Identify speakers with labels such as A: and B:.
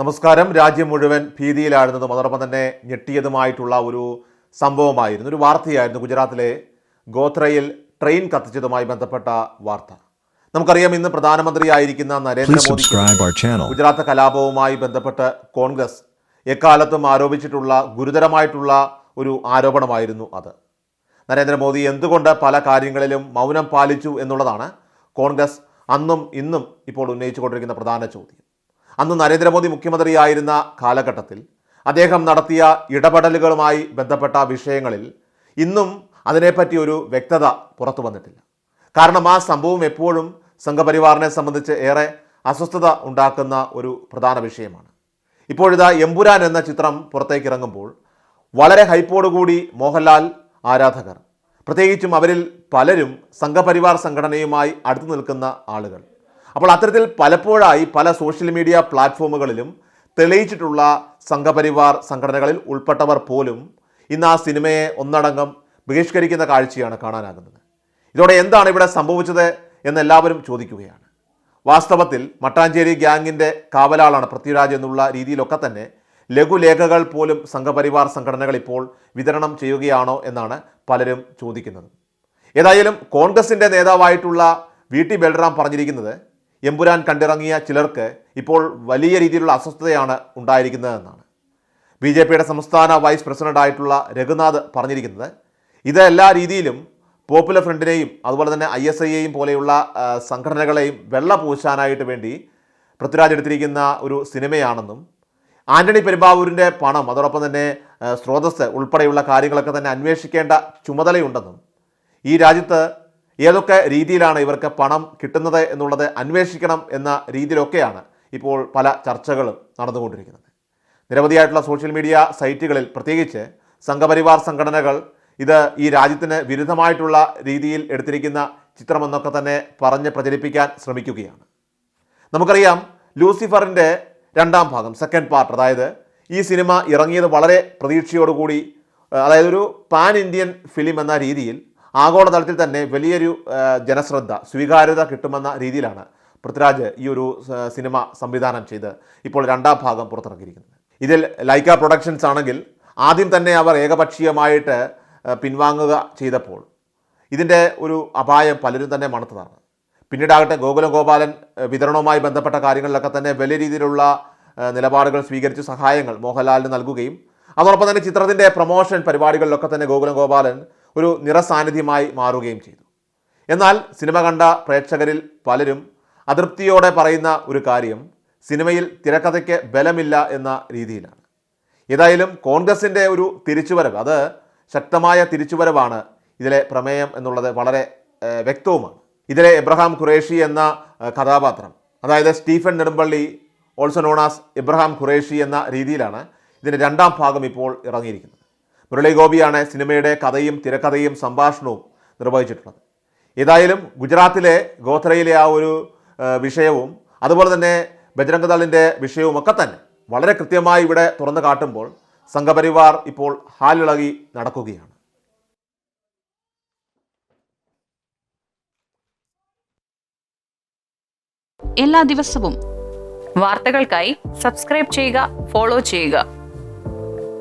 A: നമസ്കാരം. രാജ്യം മുഴുവൻ ഭീതിയിലായിരുന്നതും അതോടൊപ്പം തന്നെ ഞെട്ടിയതുമായിട്ടുള്ള ഒരു സംഭവമായിരുന്നു. ഒരു വാർത്തയായിരുന്നു ഗുജറാത്തിലെ ഗോത്രയിൽ ട്രെയിൻ കത്തിച്ചതുമായി ബന്ധപ്പെട്ട വാർത്ത. നമുക്കറിയാം ഇന്ന് പ്രധാനമന്ത്രിയായിരിക്കുന്ന നരേന്ദ്രമോദി ഗുജറാത്ത് കലാപവുമായി ബന്ധപ്പെട്ട് കോൺഗ്രസ് എക്കാലത്തും ആരോപിച്ചിട്ടുള്ള ഗുരുതരമായിട്ടുള്ള ഒരു ആരോപണമായിരുന്നു അത്. നരേന്ദ്രമോദി എന്തുകൊണ്ട് പല കാര്യങ്ങളിലും മൗനം പാലിച്ചു എന്നുള്ളതാണ് കോൺഗ്രസ് അന്നും ഇന്നും ഇപ്പോൾ ഉന്നയിച്ചുകൊണ്ടിരിക്കുന്ന പ്രധാന ചോദ്യം. അന്ന് നരേന്ദ്രമോദി മുഖ്യമന്ത്രിയായിരുന്ന കാലഘട്ടത്തിൽ അദ്ദേഹം നടത്തിയ ഇടപെടലുകളുമായി ബന്ധപ്പെട്ട വിഷയങ്ങളിൽ ഇന്നും അതിനെപ്പറ്റി ഒരു വ്യക്തത പുറത്തു വന്നിട്ടില്ല. കാരണം ആ സംഭവം എപ്പോഴും സംഘപരിവാറിനെ സംബന്ധിച്ച് ഏറെ അസ്വസ്ഥത ഉണ്ടാക്കുന്ന ഒരു പ്രധാന വിഷയമാണ്. ഇപ്പോഴിതാ എമ്പുരാൻ എന്ന ചിത്രം പുറത്തേക്ക് ഇറങ്ങുമ്പോൾ വളരെ ഹൈപ്പോടുകൂടി മോഹൻലാൽ ആരാധകർ പ്രത്യേകിച്ചും അവരിൽ പലരും സംഘപരിവാർ സംഘടനയുമായി അടുത്തു നിൽക്കുന്ന ആളുകൾ അപ്പോൾ അത്തരത്തിൽ പലപ്പോഴായി പല സോഷ്യൽ മീഡിയ പ്ലാറ്റ്ഫോമുകളിലും തെളിയിച്ചിട്ടുള്ള സംഘപരിവാർ സംഘടനകളിൽ ഉൾപ്പെട്ടവർ പോലും ഇന്ന് ആ സിനിമയെ ഒന്നടങ്കം ബഹിഷ്കരിക്കുന്ന കാഴ്ചയാണ് കാണാനാകുന്നത്. ഇതോടെ എന്താണ് ഇവിടെ സംഭവിച്ചത് എന്ന് എല്ലാവരും ചോദിക്കുകയാണ്. വാസ്തവത്തിൽ മട്ടാഞ്ചേരി ഗ്യാങ്ങിന്റെ കാവലാളാണ് പൃഥ്വിരാജ് എന്നുള്ള രീതിയിലൊക്കെ തന്നെ ലഘുലേഖകൾ പോലും സംഘപരിവാർ സംഘടനകൾ ഇപ്പോൾ വിതരണം ചെയ്യുകയാണോ എന്നാണ് പലരും ചോദിക്കുന്നത്. ഏതായാലും കോൺഗ്രസിന്റെ നേതാവായിട്ടുള്ള വി ടി ബൽറാം പറഞ്ഞിരിക്കുന്നത് എമ്പുരാൻ കണ്ടിറങ്ങിയ ചിലർക്ക് ഇപ്പോൾ വലിയ രീതിയിലുള്ള അസ്വസ്ഥതയാണ് ഉണ്ടായിരിക്കുന്നതെന്നാണ്. ബി ജെ പിയുടെ സംസ്ഥാന വൈസ് പ്രസിഡന്റായിട്ടുള്ള രഘുനാഥ് പറഞ്ഞിരിക്കുന്നത് ഇത് എല്ലാ രീതിയിലും പോപ്പുലർ ഫ്രണ്ടിനെയും അതുപോലെ തന്നെ ഐ എസ് ഐയെയും പോലെയുള്ള സംഘടനകളെയും വെള്ള പൂശാനായിട്ട് വേണ്ടി പൃഥ്വിരാജ് എടുത്തിരിക്കുന്ന ഒരു സിനിമയാണെന്നും ആന്റണി പെരുമ്പാവൂരിന്റെ പണം അതോടൊപ്പം തന്നെ സ്രോതസ് ഉൾപ്പെടെയുള്ള കാര്യങ്ങളൊക്കെ തന്നെ അന്വേഷിക്കേണ്ട ചുമതലയുണ്ടെന്നും ഈ രാജ്യത്ത് ഏതൊക്കെ രീതിയിലാണ് ഇവർക്ക് പണം കിട്ടുന്നത് എന്നുള്ളത് അന്വേഷിക്കണം എന്ന രീതിയിലൊക്കെയാണ് ഇപ്പോൾ പല ചർച്ചകളും നടന്നുകൊണ്ടിരിക്കുന്നത്. നിരവധിയായിട്ടുള്ള സോഷ്യൽ മീഡിയ സൈറ്റുകളിൽ പ്രത്യേകിച്ച് സംഘപരിവാർ സംഘടനകൾ ഇത് ഈ രാജ്യത്തിന് വിരുദ്ധമായിട്ടുള്ള രീതിയിൽ എടുത്തിരിക്കുന്ന ചിത്രമെന്നൊക്കെ തന്നെ പറഞ്ഞ് പ്രചരിപ്പിക്കാൻ ശ്രമിക്കുകയാണ്. നമുക്കറിയാം ലൂസിഫറിന്റെ രണ്ടാം ഭാഗം സെക്കൻഡ് പാർട്ട് അതായത് ഈ സിനിമ ഇറങ്ങിയത് വളരെ പ്രതീക്ഷയോടുകൂടി അതായത് ഒരു പാൻ ഇന്ത്യൻ ഫിലിം എന്ന രീതിയിൽ ആഗോളതലത്തിൽ തന്നെ വലിയൊരു ജനശ്രദ്ധ സ്വീകാര്യത കിട്ടുമെന്ന രീതിയിലാണ് പൃഥ്വിരാജ് ഈ ഒരു സിനിമ സംവിധാനം ചെയ്ത് ഇപ്പോൾ രണ്ടാം ഭാഗം പുറത്തിറക്കിയിരിക്കുന്നത്. ഇതിൽ ലൈക്ക പ്രൊഡക്ഷൻസ് ആണെങ്കിൽ ആദ്യം തന്നെ അവർ ഏകപക്ഷീയമായിട്ട് പിൻവാങ്ങുക ചെയ്തപ്പോൾ ഇതിന്റെ ഒരു അപായം പലരും തന്നെ മണത്തതാണ്. പിന്നീടാകട്ടെ ഗോകുലം ഗോപാലൻ വിതരണവുമായി ബന്ധപ്പെട്ട കാര്യങ്ങളിലൊക്കെ തന്നെ വലിയ രീതിയിലുള്ള നിലപാടുകൾ സ്വീകരിച്ച് സഹായങ്ങൾ മോഹൻലാലിന് നൽകുകയും അതോടൊപ്പം തന്നെ ചിത്രത്തിന്റെ പ്രൊമോഷൻ പരിപാടികളിലൊക്കെ തന്നെ ഗോകുലം ഗോപാലൻ ഒരു നിറസാന്നിധ്യമായി മാറുകയും ചെയ്തു. എന്നാൽ സിനിമ കണ്ട പ്രേക്ഷകരിൽ പലരും അതൃപ്തിയോടെ പറയുന്ന ഒരു കാര്യം സിനിമയിൽ തിരക്കഥയ്ക്ക് ബലമില്ല എന്ന രീതിയിലാണ്. ഏതായാലും കോൺഗ്രസിന്റെ ഒരു തിരിച്ചുവരവ് അത് ശക്തമായ തിരിച്ചുവരവാണ് ഇതിലെ പ്രമേയം എന്നുള്ളത് വളരെ വ്യക്തവുമാണ്. ഇതിലെ എബ്രഹാം ഖുറേഷി എന്ന കഥാപാത്രം അതായത് Stephen Nedumpally also known as Abraham Qureshi എന്ന രീതിയിലാണ് ഇതിന്റെ രണ്ടാം ഭാഗം ഇപ്പോൾ ഇറങ്ങിയിരിക്കുന്നത്. മുരളി ഗോപിയാണ് സിനിമയുടെ കഥയും തിരക്കഥയും സംഭാഷണവും നിർവഹിച്ചിട്ടുള്ളത്. ഏതായാലും ഗുജറാത്തിലെ ഗോത്രയിലെ ആ ഒരു വിഷയവും അതുപോലെ തന്നെ ബജരംഗദളിന്റെ വിഷയവും ഒക്കെ തന്നെ വളരെ കൃത്യമായി ഇവിടെ തുറന്നു കാട്ടുമ്പോൾ സംഘപരിവാർ ഇപ്പോൾ ഹാലിളകി നടക്കുകയാണ്.
B: എല്ലാ ദിവസവും
C: വാർത്തകൾക്കായി സബ്സ്ക്രൈബ് ചെയ്യുക ഫോളോ ചെയ്യുക.